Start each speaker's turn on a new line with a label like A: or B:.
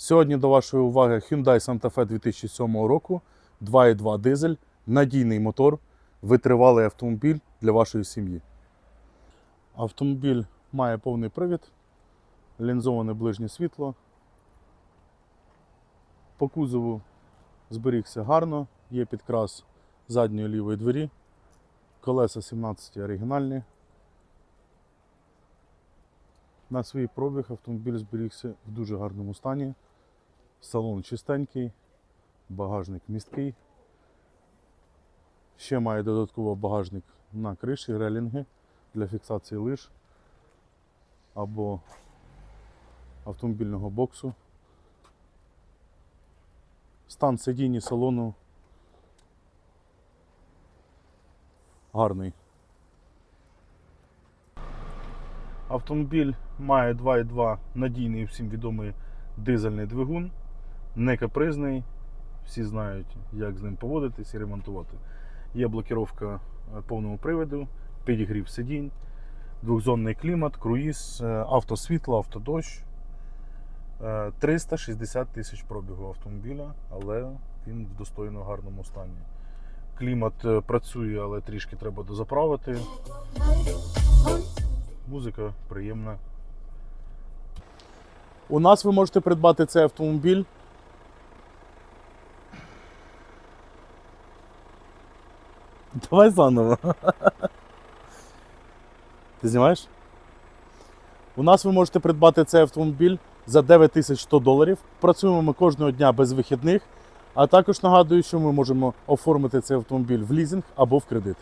A: Сьогодні до вашої уваги Hyundai Santa Fe 2007 року, 2.2 дизель, надійний мотор, витривалий автомобіль для вашої сім'ї. Автомобіль має повний привід, лінзоване ближнє світло. По кузову зберігся гарно, є підкрас задньої лівої двері, колеса 17 оригінальні. На свій пробіг автомобіль зберігся в дуже гарному стані. Салон чистенький, багажник місткий. Ще має додатково багажник на криші, релінги для фіксації лиш або автомобільного боксу. Стан сидіння салону гарний. Автомобіль має 2.2 надійний всім відомий дизельний двигун, не капризний. Всі знають, як з ним поводитись і ремонтувати. Є блокіровка е, повному приводу, підігрів сидінь, двохзонний клімат, круїз, е, автосвітло, автодощ. Е, 360 тисяч пробігу автомобіля, але він в достойно гарному стані. Клімат е, працює, але трішки треба дозаправити. Музика приємна. У нас ви можете придбати цей автомобіль. Давай заново. Ти знімаєш? У нас ви можете придбати цей автомобіль за 9100 доларів. Працюємо ми кожного дня без вихідних. А також нагадую, що ми можемо оформити цей автомобіль в лізинг або в кредит.